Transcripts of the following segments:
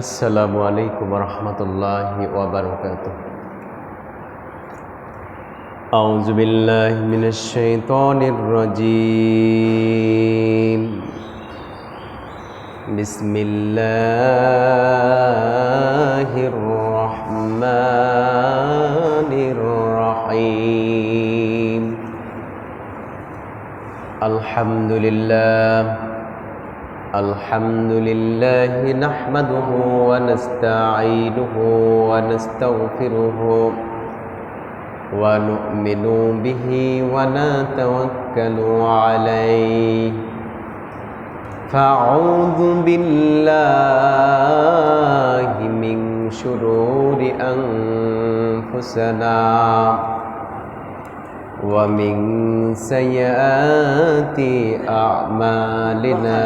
আসসালামু আলাইকুম রহমতুল্লাহ ওবরকাত أعوذ بالله من الشيطان الرجيم بسم الله الرحمن الرحيم الحمد لله الحمد لله نحمده ونستعينه ونستغفره ونؤمن به ونتوكل عليه. فأعوذ بالله من شرور أنفسنا ومن سيئات أعمالنا.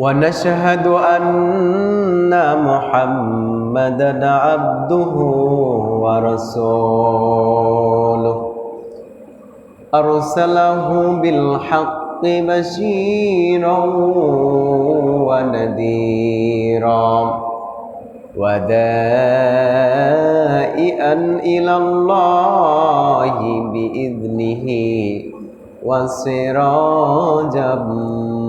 ونشهد أن محمدا عبده ورسوله. أرسله بالحق بشيرا ونذيرا ودائئا إلى الله بإذنه وسراجا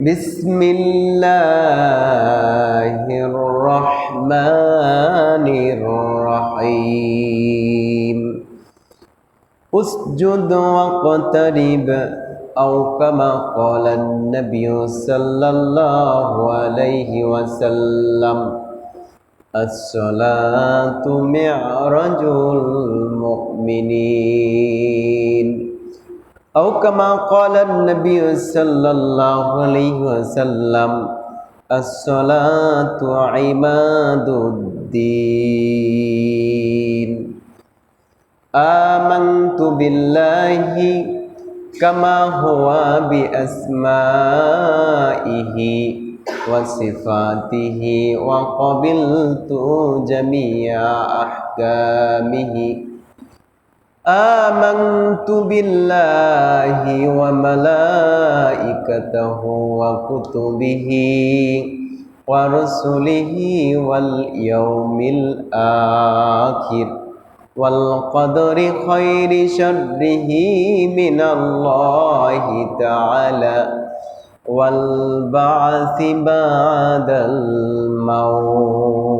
بسم الله الرحمن الرحيم. اسجد واقترب أو كما قال النبي صلى الله عليه وسلم الصلاة معرج المؤمنين. أو كما قال النبي صلى الله عليه وسلم الصلاة عماد الدين. آمنت بالله كما هو بأسمائه وصفاته وقبلت جميع أحكامه. آمنت بالله وملائكته وكتبه ورسله واليوم الآخر والقدر خير شره من الله تعالى والبعث بعد الموت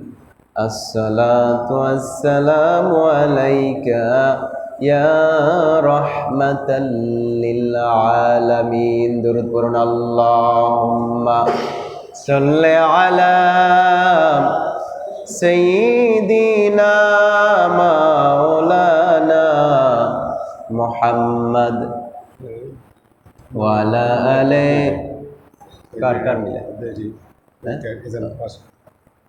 الصلاة والسلام عليك يا رحمة للعالمين. درود برنا اللهم صل على سيدنا مولانا محمد وعلى آله. كار كار ملا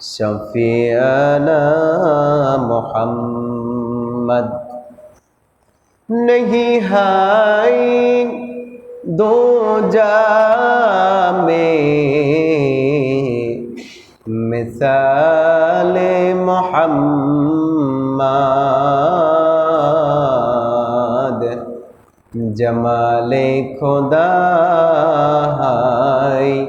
شفيعنا محمد نہیں ہائی دو جا میں مثال محمد جمال خدا ہائی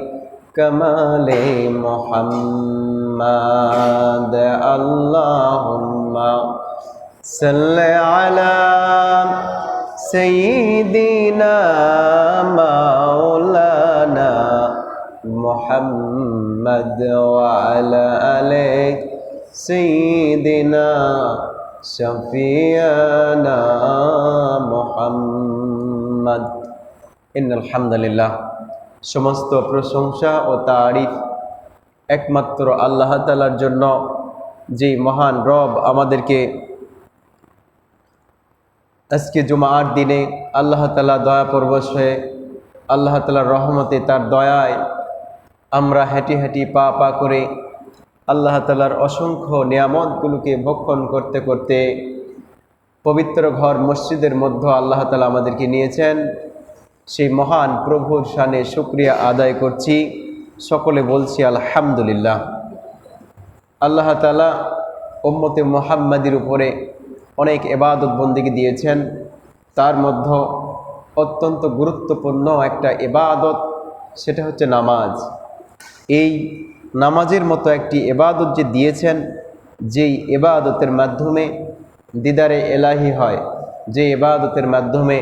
کمال محمد محمد اللهم صل على سيدنا مولانا محمد وعلى آله سيدنا شفيعنا محمد ان الحمد لله সমস্ত প্রশংসা ও তারিফ একমাত্র আল্লাহ তালার জন্য যে মহান রব আমাদেরকে আজকে জুমার দিনে আল্লাহ তালা দয়া হয়ে, আল্লাহ তালার রহমতে তার দয়ায় আমরা হেঁটে হেঁটে পা পা করে আল্লাহ তালার অসংখ্য নিয়ামতগুলোকে ভক্ষণ করতে করতে পবিত্র ঘর মসজিদের মধ্যে আল্লাহ তালা আমাদেরকে নিয়েছেন। সেই মহান প্রভুর শানে শুক্রিয়া আদায় করছি। সকলে বলছি আলহামদুলিল্লাহ। আল্লাহ তালা উম্মতে মোহাম্মদের উপরে অনেক এবাদত বন্দিকে দিয়েছেন। তার মধ্যে অত্যন্ত গুরুত্বপূর্ণ একটা এবাদত সেটা হচ্ছে নামাজ। এই নামাজের মতো একটি এবাদত যে দিয়েছেন, যেই এবাদতের মাধ্যমে দিদারে এলাহি হয়, যে এবাদতের মাধ্যমে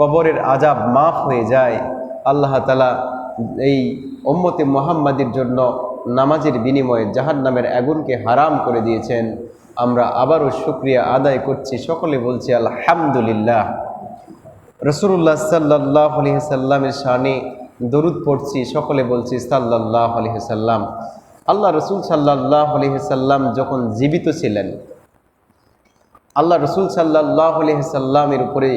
কবরের আজাব মাফ হয়ে যায়, আল্লাহ তালা এই ওম্মতে মোহাম্মদের জন্য নামাজের বিনিময়ে জাহান নামের আগুনকে হারাম করে দিয়েছেন। আমরা আবারও শুক্রিয়া আদায় করছি। সকলে বলছি, আলহামদুলিল্লাহ। রসুল্লাহ সাল্লাহ আলহিসাল্লামের শানে দরুদ পড়ছি। সকলে বলছি সাল্লাহ আলহিসাল্লাম আল্লাহ রসুল সাল্লাহ আলহিসাল্লাম যখন জীবিত ছিলেন, আল্লাহ রসুল সাল্লাহ আলহিসাল্লামের উপরে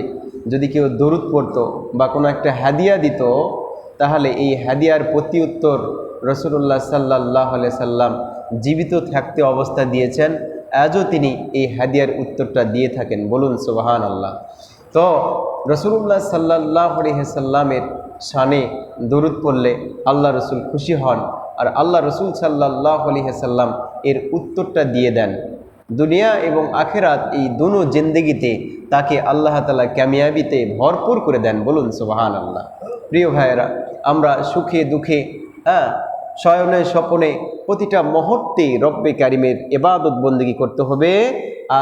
যদি কেউ দরুদ পড়তো বা কোনো একটা হাদিয়া দিত তাহলে এই হাদিয়ার প্রতি উত্তর রসুল্লাহ সাল্লাহ সাল্লাম জীবিত থাকতে অবস্থা দিয়েছেন। আজও তিনি এই হাদিয়ার উত্তরটা দিয়ে থাকেন। বলুন সুবাহান আল্লাহ তো রসুল্লাহ সাল্লাহ সাল্লামের শানে দরুদ পড়লে আল্লাহ রসুল খুশি হন আর আল্লাহ রসুল সাল্লাহ সাল্লাম এর উত্তরটা দিয়ে দেন। দুনিয়া এবং আখেরাত এই দুনো জিন্দগিতে তাকে আল্লাহ তালা ক্যামিয়াবিতে ভরপুর করে দেন, বলুন সুবাহান আল্লাহ প্রিয় ভাইয়েরা, আমরা সুখে দুঃখে হ্যাঁ শয়নে স্বপনে প্রতিটা মুহূর্তে রব্বে কারিমের এবাদত বন্দিগি করতে হবে।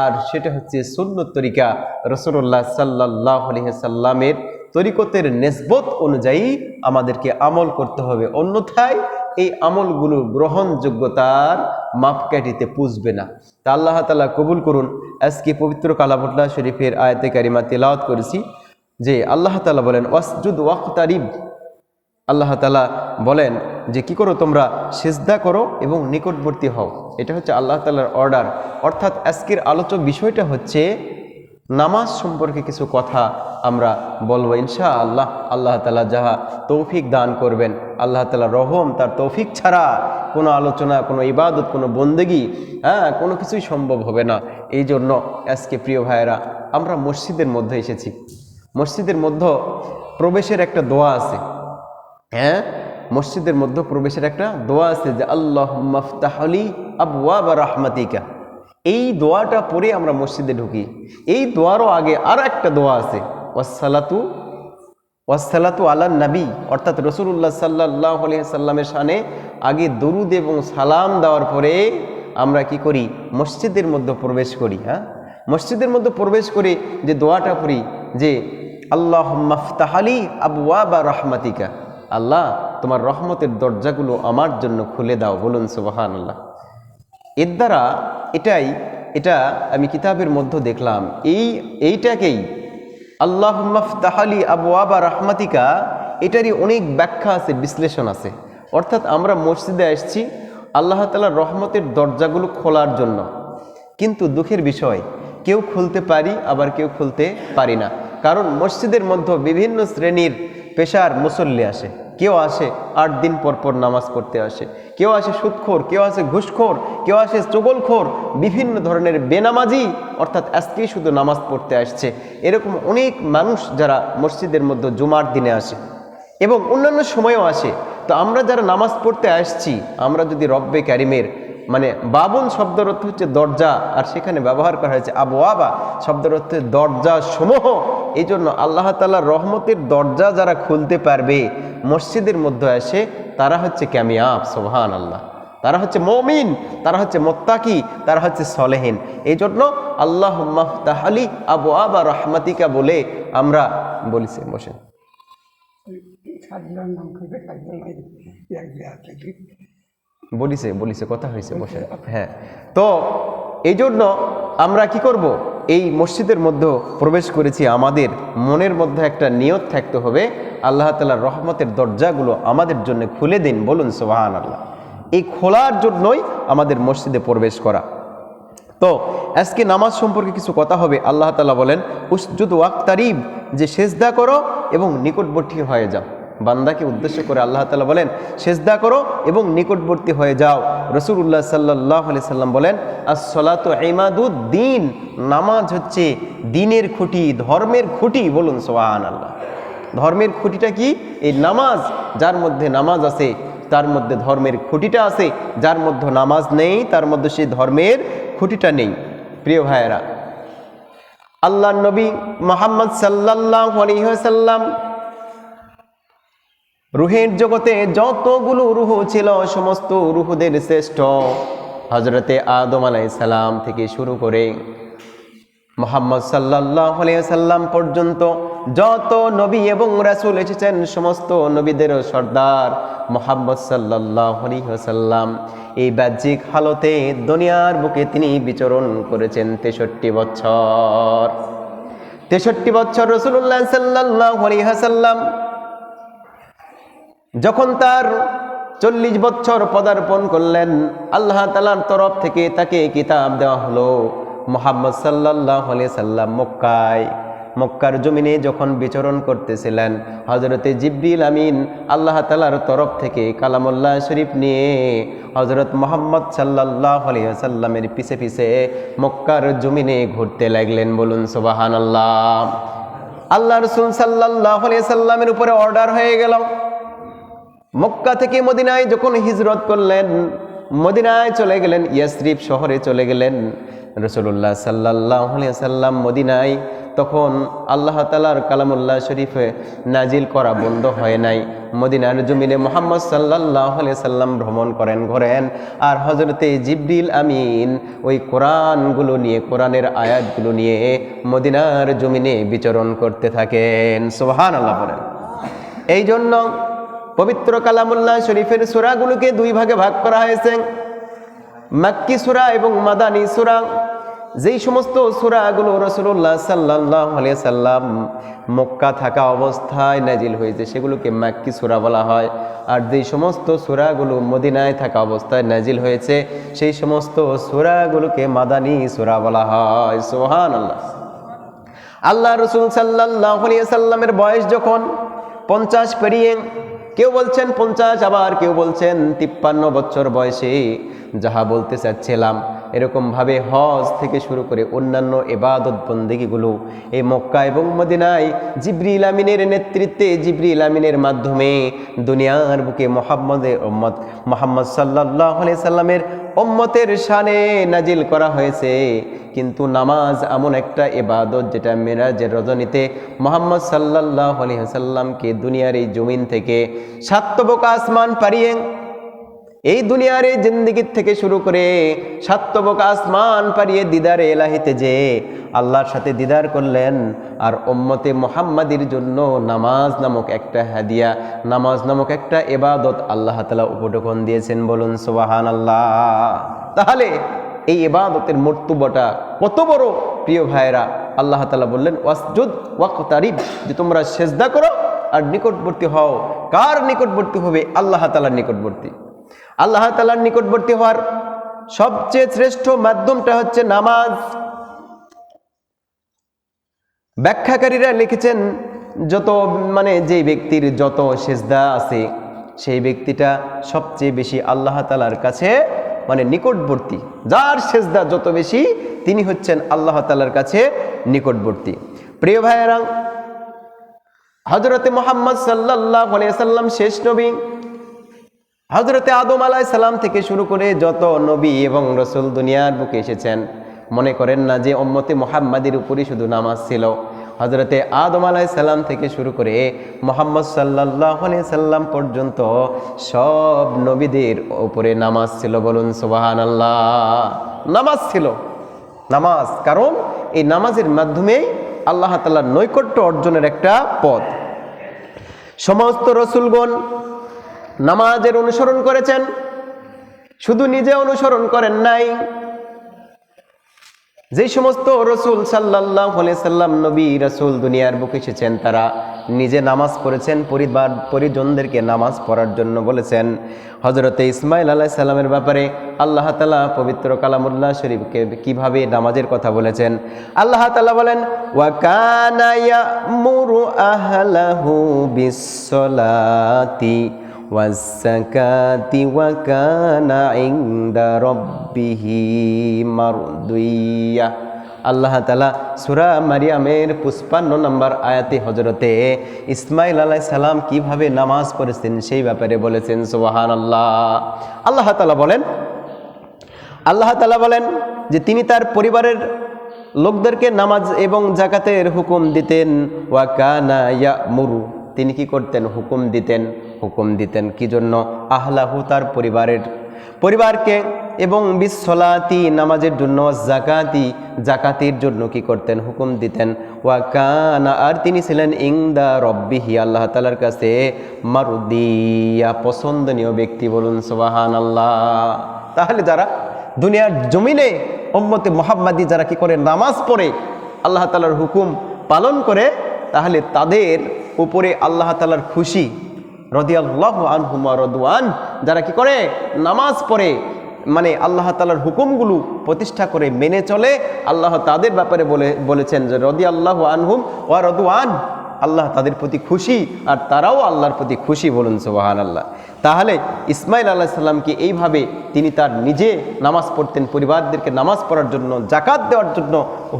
আর সেটা হচ্ছে সুন্নত তরিকা রসুল্লাহ সাল্লাহ সাল্লামের তরিকতের নেসবত অনুযায়ী আমাদেরকে আমল করতে হবে। অন্যথায় এই আমলগুলো গ্রহণযোগ্যতার মাপকাঠিতে পুষবে না। তা আল্লাহ তালা কবুল করুন। আজকে পবিত্র কালাভট্লা শরীফের আয়তে কারিমা তেলাওয়াত করেছি, যে আল্লাহ তালা বলেন, ওয়াসজুদ ওয়াক্তারিব। আল্লাহ তালা বলেন যে, কি করো তোমরা? সেজদা করো এবং নিকটবর্তী হও। এটা হচ্ছে আল্লাহ তালার অর্ডার। অর্থাৎ আজকের আলোচক বিষয়টা হচ্ছে নামাজ সম্পর্কে কিছু কথা আমরা বলব ইনশা আল্লাহ আল্লাহ তালা যাহা তৌফিক দান করবেন, আল্লাহ তালা রহম, তার তৌফিক ছাড়া কোনো আলোচনা, কোনো ইবাদত, কোনো বন্দেগি হ্যাঁ কোনো কিছুই সম্ভব হবে না। এই জন্য আজকে প্রিয় ভাইয়েরা, আমরা মসজিদের মধ্যে এসেছি। মসজিদের মধ্যে প্রবেশের একটা দোয়া আছে। হ্যাঁ মসজিদের মধ্যে প্রবেশের একটা দোয়া আছে যে আল্লাহ মফতাহলি আবওয়া বা রাহমাতিকা। এই দোয়াটা পরে আমরা মসজিদে ঢুকি। এই দোয়ারও আগে আর একটা দোয়া আছে। ওয়াসালাতু ওয়াসালাতু আল্লাহ নবী। অর্থাৎ রসুল্লাহ সাল্লাহ সাল্লামের সানে আগে দরুদ এবং সালাম দেওয়ার পরে আমরা কি করি? মসজিদের মধ্যে প্রবেশ করি হ্যাঁ? মসজিদের মধ্যে প্রবেশ করে যে দোয়াটা পড়ি যে আল্লাহ মফতাহালি আবওয়া বা রহমাতিকা। আল্লাহ, তোমার রহমতের দরজাগুলো আমার জন্য খুলে দাও, বলুন সুবাহান আল্লাহ এর দ্বারা এটাই, এটা আমি কিতাবের মধ্যে দেখলাম, এই, এইটাকেই আল্লাহ তাহালি মফতাহালি আবওয়াবা রহমাতিকা, এটারই অনেক ব্যাখ্যা আছে, বিশ্লেষণ আছে। অর্থাৎ আমরা মসজিদে আসছি, আল্লাহ তালার রহমতের দরজাগুলো খোলার জন্য। কিন্তু দুঃখের বিষয়, কেউ খুলতে পারি, আবার কেউ খুলতে পারি না। কারণ মসজিদের মধ্যে বিভিন্ন শ্রেণির পেশার মুসল্লি আসে। কেউ আসে আট দিন পর পর নামাজ পড়তে আসে। কেউ আসে সুদখোর, কেউ আসে ঘুষখোর, কেউ আসে চগলখোর, বিভিন্ন ধরনের বেনামাজি, অর্থাৎ আজকেই শুধু নামাজ পড়তে আসছে। এরকম অনেক মানুষ যারা মসজিদের মধ্যে জুমার দিনে আসে এবং অন্যান্য সময়েও আসে। তো আমরা যারা নামাজ পড়তে আসছি, আমরা যদি রব্বে ক্যারিমের মানে বাবুন শব্দের অর্থ হচ্ছে দরজা, আর সেখানে ব্যবহার করা হয়েছে আবু আবা শব্দের অর্থ দরজা সমূহ। এই জন্য আল্লাহ তাল্লাহ রহমতের দরজা যারা খুলতে পারবে, মসজিদের মধ্যে আসে তারা হচ্ছে ক্যামিয়াব সোহান আল্লাহ তারা হচ্ছে মমিন, তারা হচ্ছে মোত্তাকি, তারা হচ্ছে সলেহীন। এই জন্য আল্লাহ তাহালি আবু আবা রহমাতিকা বলে আমরা বলিছে, বসেন। বলিছে বলিছে কথা হয়েছে বসে। হ্যাঁ। তো এই জন্য আমরা কি করব? এই মসজিদের মধ্যে প্রবেশ করেছি। আমাদের মনের মধ্যে একটা নিয়ত থাকতে হবে। আল্লাহ তালার রহমতের দরজাগুলো আমাদের জন্য খুলে দিন বলুন সোহান আল্লাহ এই খোলার জন্যই আমাদের মসজিদে প্রবেশ করা। তো আজকে নামাজ সম্পর্কে কিছু কথা হবে। আল্লাহ তালা বলেন উসজুদ ওয়াক্তারিব যে সেজদা করো এবং নিকটবর্তী হয়ে যাও। বান্দাকে উদ্দেশ্য করে আল্লাহ তালা বলেন, সেজদা করো এবং নিকটবর্তী হয়ে যাও। রসুল্লাহ সাল্লাহ আলি সাল্লাম বলেন আসলাত দিন নামাজ হচ্ছে দিনের খুঁটি, ধর্মের খুঁটি। বলুন সোহান আল্লাহ ধর্মের খুঁটিটা কি? এই নামাজ, যার মধ্যে নামাজ আছে, তার মধ্যে ধর্মের খুঁটিটা আছে, যার মধ্যে নামাজ নেই, তার মধ্যে সেই ধর্মের খুঁটিটা নেই। প্রিয় ভাইয়েরা আল্লাহ নবী মোহাম্মদ সাল্লাহ আলহিহাসাল্লাম রুহের জগতে যতগুলো রুহ ছিল, সমস্ত রুহুদের শ্রেষ্ঠ। হজরতে আদম আলাই সালাম থেকে শুরু করে মোহাম্মদ সাল্লাহ সাল্লাম পর্যন্ত যত নবী এবং রাসুল এসেছেন, সমস্ত নবীদের সর্দার মোহাম্মদ সাল্লাহ সাল্লাম এই বাহ্যিক হালতে দুনিয়ার বুকে তিনি বিচরণ করেছেন তেষট্টি বছর। তেষট্টি বছর রসুল্লাহ সাল্লাহ সাল্লাম যখন তার চল্লিশ বছর পদার্পণ করলেন, আল্লাহ তালার তরফ থেকে তাকে কিতাব দেওয়া হলো। মোহাম্মদ সাল্লাহ সাল্লাম মক্কায়, মক্কার জমিনে যখন বিচরণ করতেছিলেন হজরতে জিব্রিল আমিন আল্লাহ তালার তরফ থেকে কালামুল্লাহ শরীফ নিয়ে হজরত মোহাম্মদ সাল্লাহ সাল্লামের পিছে পিছে মক্কার জমিনে ঘুরতে লাগলেন বলুন সোবাহান আল্লাহ আল্লাহ রসুল সাল্লাহ সাল্লামের উপরে অর্ডার হয়ে গেল। মক্কা থেকে মদিনায় যখন হিজরত করলেন, মদিনায় চলে গেলেন, ইয়াসরিফ শহরে চলে গেলেন। রসুল্লাহ সাল্লাহ সাল্লাম মদিনায় তখন আল্লাহ তালার কালামুল্লাহ শরীফে নাজিল করা বন্ধ হয় নাই। মদিনার জমিনে মোহাম্মদ সাল্লাহ সাল্লাম ভ্রমণ করেন, ঘোরেন। আর হজরতে জিব্রিল আমিন ওই কোরআনগুলো নিয়ে, কোরআনের আয়াতগুলো নিয়ে মদিনার জমিনে বিচরণ করতে থাকেন। সোহান আল্লাহ বলেন। এই জন্য পবিত্র কালামুল্লাহ শরীফের সুরাগুলোকে দুই ভাগে ভাগ করা হয়েছে। মাক্কি সুরা এবং মাদানী সুরা। যেই সমস্ত সুরাগুলো রসুল্লাহ সাল্লাহ সাল্লাম মক্কা থাকা অবস্থায় নাজিল হয়েছে, সেগুলোকে মাক্কি সুরা বলা হয়। আর যেই সমস্ত সুরাগুলো মদিনায় থাকা অবস্থায় নাজিল হয়েছে, সেই সমস্ত সুরাগুলোকে মাদানী সুরা বলা হয়। সোহান আল্লাহ আল্লাহ রসুল সাল্লাহ সাল্লামের বয়স যখন পঞ্চাশ পেরিয়ে কেউ বলছেন পঞ্চাশ আবার কেউ বলছেন তিপ্পান্ন বছর বয়সে। যাহা বলতে চাচ্ছিলাম। এরকমভাবে হজ থেকে শুরু করে অন্যান্য এবাদত বন্দিগিগুলো এই মক্কা এবং মদিনায় জিবরিল আমিনের নেতৃত্বে, জিবরিল আমিনের মাধ্যমে দুনিয়ার বুকে মোহাম্মদের ওম্মদ মোহাম্মদ সাল্লাহ সাল্লামের ওম্মতের শানে নাজিল করা হয়েছে। কিন্তু নামাজ এমন একটা এবাদত যেটা মেরাজের রজনীতে মোহাম্মদ সাল্লাহ সাল্লামকে দুনিয়ার এই জমিন থেকে সাত্তবক আসমান পারিয়ে এই দুনিয়ার এই জিন্দিগির থেকে শুরু করে সাত্তবক আসমান পারিয়ে দিদারে এলাহিতে যে আল্লাহর সাথে দিদার করলেন আর ওম্মতে মোহাম্মাদির জন্য নামাজ নামক একটা হাদিয়া, নামাজ নামক একটা এবাদত আল্লাহ তালা উপটোকন দিয়েছেন। বলুন সোবাহান আল্লাহ তাহলে এই এবাদতের মর্তুবটা কত বড়? প্রিয় ভাইয়েরা, আল্লাহ তালা বললেন, ওয়াসজুদ ওয়াক্তারিব যে তোমরা সেজদা করো আর নিকটবর্তী হও। কার নিকটবর্তী হবে? আল্লাহ তালার নিকটবর্তী। আল্লাহ তালার নিকটবর্তী হওয়ার সবচেয়ে শ্রেষ্ঠ মাধ্যমটা হচ্ছে নামাজ। ব্যাখ্যাকারীরা লিখেছেন, যত মানে যে ব্যক্তির যত সেজদা আছে, সেই ব্যক্তিটা সবচেয়ে বেশি আল্লাহ তালার কাছে মানে নিকটবর্তী। যার সেজদা যত বেশি, তিনি হচ্ছেন আল্লাহ তালার কাছে নিকটবর্তী। প্রিয় ভাইয়েরা হজরতে মোহাম্মদ সাল্লাহ সাল্লাম শেষ নবী। হজরতে আদম আলাহ সালাম থেকে শুরু করে যত নবী এবং রসুল দুনিয়ার বুকে এসেছেন, মনে করেন না যে ওম্মতে মোহাম্মদের উপরই শুধু নামাজ ছিল। হজরতে আদম আলাহ সাল্লাম থেকে শুরু করে মোহাম্মদ সাল্লাহ সাল্লাম পর্যন্ত সব নবীদের উপরে নামাজ ছিল বলুন সুবাহান আল্লাহ নামাজ ছিল। নামাজ, কারণ এই নামাজের মাধ্যমেই আল্লাহ তাল্লাহ নৈকট্য অর্জনের একটা পথ। সমস্ত রসুলগণ নামাজের অনুসরণ করেছেন। শুধু নিজে অনুসরণ করেন নাই। যে সমস্ত রসুল সাল্লাহ সাল্লাম, নবী, রসুল দুনিয়ার বুকে এসেছেন, তারা নিজে নামাজ পড়েছেন, পরিবার, পরিজনদেরকে নামাজ পড়ার জন্য বলেছেন। হজরতে ইসমাইল আলাহ সাল্লামের ব্যাপারে আল্লাহ তালা পবিত্র কালামুল্লাহ শরীফকে কীভাবে নামাজের কথা বলেছেন? আল্লাহ তালা বলেন ওয়াকানায়ামুরু আহলাহু বিসসালাতি والزكاة وكان عند ربه مرضيا আল্লাহ তালা সুরা মারিয়ামের পুষ্পান্ন নম্বর আয়াতে হজরতে ইসমাইল আলাহ সালাম কিভাবে নামাজ পড়েছেন সেই ব্যাপারে বলেছেন সোহান আল্লাহ আল্লাহ তালা বলেন আল্লাহ তালা বলেন যে তিনি তার পরিবারের লোকদেরকে নামাজ এবং জাকাতের হুকুম দিতেন ওয়াকানা ইয়া মুরু তিনি কি করতেন হুকুম দিতেন হুকুম দিতেন। কি জন্য? আহলাহু তার পরিবারের, পরিবারকে এবং বিশ্বলাতি নামাজের জন্য জাকাতি জাকাতির জন্য কি করতেন? হুকুম দিতেন। ওয়া ওয়াকানা আর তিনি ছিলেন ইংদা রব্বিহি, আল্লাহ তালার কাছে মারুদিয়া, পছন্দনীয় ব্যক্তি বলুন সোবাহান আল্লাহ তাহলে যারা দুনিয়ার জমিনে উম্মতে মোহাম্মদী যারা কি করে নামাজ পড়ে, আল্লাহ তালার হুকুম পালন করে, তাহলে তাদের উপরে আল্লাহ তালার খুশি রদিয়াল্লাহ আনহুমা রদুয়ান যারা কি করে? নামাজ পড়ে। মানে আল্লাহ তালার হুকুমগুলো প্রতিষ্ঠা করে মেনে চলে। আল্লাহ তাদের ব্যাপারে বলে, বলেছেন যে রদিয়াল্লাহ আনহুম ওয়া রদুয়ান আল্লাহ তাদের প্রতি খুশি আর তারাও আল্লাহর প্রতি খুশি বলুন সোবাহান আল্লাহ তাহলে ইসমাইল আল্লাহ সাল্লামকে এইভাবে তিনি তার নিজে নামাজ পড়তেন, পরিবারদেরকে নামাজ পড়ার জন্য জাকাত দেওয়ার জন্য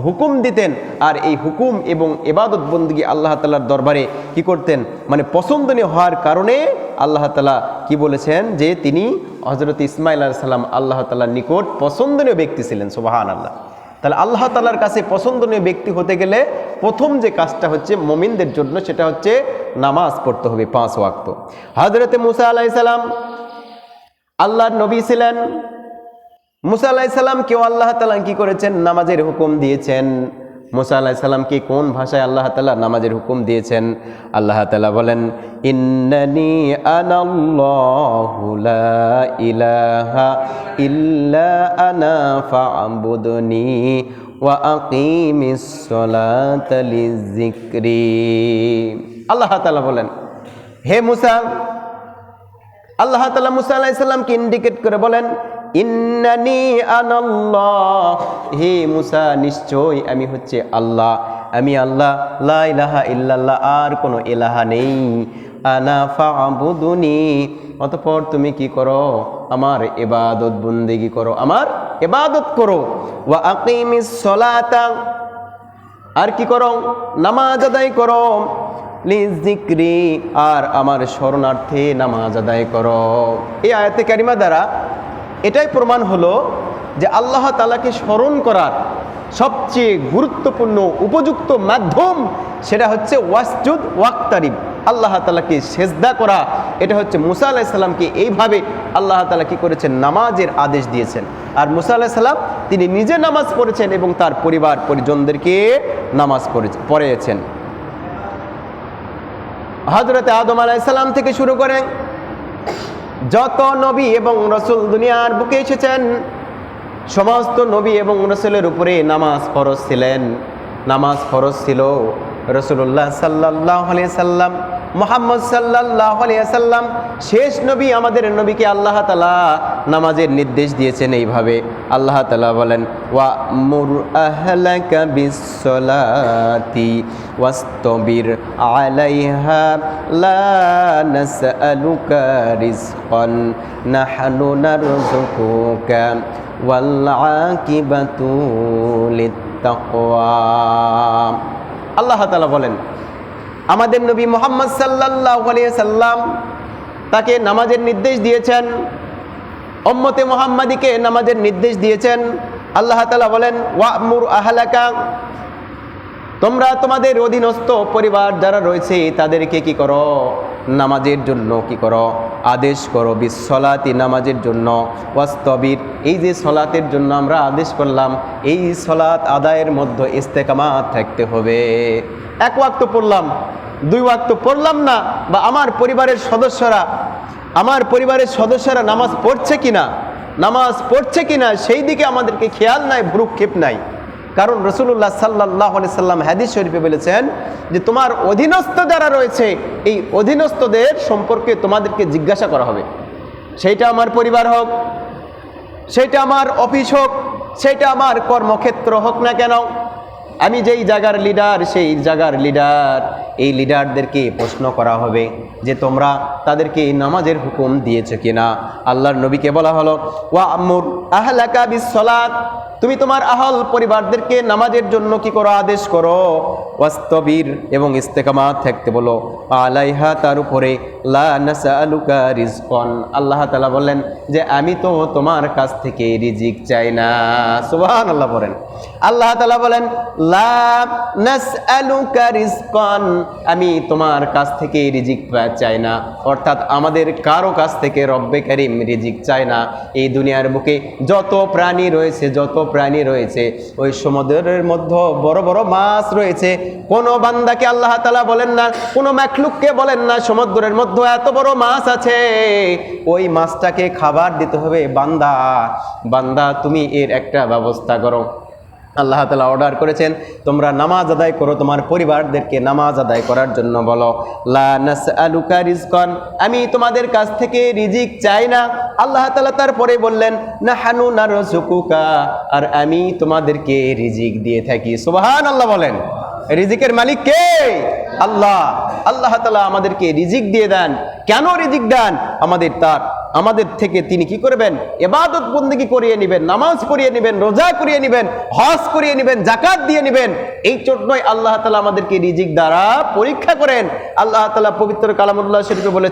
হুকুম দিতেন আর এই হুকুম এবং এবাদত বন্দী আল্লাহ তালার দরবারে কি করতেন? মানে পছন্দনীয় হওয়ার কারণে আল্লাহ তালা কি বলেছেন যে তিনি হজরত ইসমাইল আল্লাহ সাল্লাম আল্লাহ তালার নিকট পছন্দনীয় ব্যক্তি ছিলেন সোবাহান আল্লাহ তাহলে আল্লাহ তালার কাছে পছন্দনীয় ব্যক্তি হতে গেলে প্রথম যে কাজটা হচ্ছে মমিনদের জন্য সেটা হচ্ছে নামাজ পড়তে হবে পাঁচ ওয়াক্ত। হজরতে মুসা আলাইসালাম আল্লাহর নবী ছিলেন। মুসা আলাইসাল্লাম কেউ আল্লাহ তালা কী করেছেন? নামাজের হুকুম দিয়েছেন। মুসা আল্লাহ সাল্লামকে কোন ভাষায় আল্লাহ তালা নামাজের হুকুম দিয়েছেন? আল্লাহ তালা বলেন, ইন্নানি আনাল্লাহুলা ইলাহা আল্লাহ বলেন, হে মুসা, আল্লাহ তালা মুসা আলাইসাল্লামকে ইন্ডিকেট করে বলেন ইন্নানি আনাল্লাহ। হে মুসা নিশ্চয় আমি হচ্ছে আল্লাহ। আমি আল্লাহ, লা ইলাহা ইল্লাল্লাহ, আর কোনো এলাহা নেই। আনা ফাবুদুনি। অতঃপর তুমি কি করো? আমার এবাদত বন্দেগি করো। আমার এবাদত করো। ওয়া আকিমিস সলাতা। আর কি করো? নামাজ আদায় করো। লিজিক্রি আর আমার শরণার্থে নামাজ আদায় করো। এই আয়াতে কারিমা দ্বারা এটাই প্রমাণ হলো যে আল্লাহ তালাকে স্মরণ করার সবচেয়ে গুরুত্বপূর্ণ উপযুক্ত মাধ্যম সেটা হচ্ছে ওয়াসজুদ ওয়াক্তারিব। আল্লাহ তালাকে সেজদা করা। এটা হচ্ছে মুসা আলাহিসাল্লামকে এইভাবে আল্লাহ তালা কি করেছেন? নামাজের আদেশ দিয়েছেন। আর মুসা আলাহিসাল্লাম তিনি নিজে নামাজ পড়েছেন এবং তার পরিবার পরিজনদেরকে নামাজ পড়ে পড়িয়েছেন হজরতে আদম আলাইসাল্লাম থেকে শুরু করে যত নবী এবং রসুল দুনিয়ার বুকে এসেছেন, সমস্ত নবী এবং রসুলের উপরে নামাজ ফরজ ছিলেন। নামাজ ফরজ ছিল রসুল্লাহ সাল্লাহ সাল্লাম। মোহাম্মদ সাল্লাহ সাল্লাম শেষ নবী আমাদের নবীকে আল্লাহ তালা নামাজের নির্দেশ দিয়েছেন এইভাবে। আল্লাহ তালা বলেন ওয়া মুর আহলাকা বিসলাতি ওয়াস্তবির আলাইহা লা নাসআলুকা রিজকান নাহনু নারযুকুকা ওয়াল আকিবাতু লিত্তাকওয়া। আল্লাহ তাআলা বলেন আমাদের নবী মোহাম্মদ আলাইহি সাল্লাম তাকে নামাজের নির্দেশ দিয়েছেন। অম্মতে মোহাম্মদীকে নামাজের নির্দেশ দিয়েছেন। আল্লাহ তাআলা বলেন, ওয়ামুর আহলাকা। তোমরা তোমাদের অধীনস্থ পরিবার যারা রয়েছে, তাদেরকে কি করো? নামাজের জন্য কি করো? আদেশ করো বিশ্বলাতি নামাজের জন্য। ওয়াস্তবির, এই যে সলাতের জন্য আমরা আদেশ করলাম, এই সলাত আদায়ের মধ্যে ইস্তেকামাত থাকতে হবে। এক ওয়াক্ত পড়লাম, দুই ওয়াক্ত পড়লাম না, বা আমার পরিবারের সদস্যরা, আমার পরিবারের সদস্যরা নামাজ পড়ছে কিনা, নামাজ পড়ছে কিনা, সেই দিকে আমাদেরকে খেয়াল নাই ভ্রুক্ষেপ নাই। কারণ রসুল্লাহ সাল্লাহ সাল্লাম হাদিস শরীফে বলেছেন যে, তোমার অধীনস্থ যারা রয়েছে, এই অধীনস্থদের সম্পর্কে তোমাদেরকে জিজ্ঞাসা করা হবে। সেইটা আমার পরিবার হোক, সেইটা আমার অফিস হোক, সেইটা আমার কর্মক্ষেত্র হোক না কেন আমি যেই জায়গার লিডার সেই জায়গার লিডার এই লিডারদেরকে প্রশ্ন করা হবে যে তোমরা তাদেরকে নামাজের হুকুম দিয়েছ কিনা? আল্লাহর নবীকে বলা হলো, ওয়া আমুর আহলাকা বিসলাত তুমি তোমার আহল পরিবারদেরকে নামাজের জন্য কি করো? আদেশ করো। ওয়াস্তবির এবং ইস্তেকামাত থাকতে বলো, আলাইহা তার উপরে লা নাসআলুকা রিজকন আল্লাহ তাআলা বললেন যে, আমি তো তোমার কাছ থেকে রিজিক চাই না। সুবহানাল্লাহ বলেন। আল্লাহ তাআলা বলেন আমি তোমার কাছ থেকে রিজিক চাই না। অর্থাৎ আমাদের কারও কাছ থেকে রব্বে কারিম রিজিক চায় না। এই দুনিয়ার বুকে যত প্রাণী রয়েছে, যত প্রাণী রয়েছে, ওই সমুদ্রের মধ্যে বড় বড় মাছ রয়েছে। কোন বান্দাকে আল্লাহ তালা বলেন না, কোনো ম্যাকলুককে বলেন না, সমুদ্রের মধ্যে এত বড় মাছ আছে। ওই মাছটাকে খাবার দিতে হবে বান্দা। বান্দা, তুমি এর একটা ব্যবস্থা করো। আল্লাহ তালা অর্ডার করেছেন, তোমরা নামাজ আদায় করো, তোমার পরিবারদেরকে নামাজ আদায় করার জন্য বলো। আমি তোমাদের কাছ থেকে রিজিক চাই না। আল্লাহ তালা তারপরে বললেন না হানু না আর আমি তোমাদেরকে রিজিক দিয়ে থাকি। সুবাহান আল্লাহ বলেন। রিজিকের মালিক কে? আল্লাহ। আল্লাহ তালা আমাদেরকে রিজিক দিয়ে দেন। কেন রিজিক দেন? আমাদের তার, আমাদের থেকে তিনি কি করবেন? এবাদত বন্দিগি করিয়ে নেবেন, নামাজ করিয়ে নেবেন, রোজা করিয়ে নেবেন, হজ করিয়ে নেবেন জাকাত দিয়ে নেবেন। এই জন্যই আল্লাহ তালা আমাদেরকে রিজিক দ্বারা পরীক্ষা করেন। আল্লাহ তালা পবিত্র কালামুল্লাহ শরীফে বলেছেন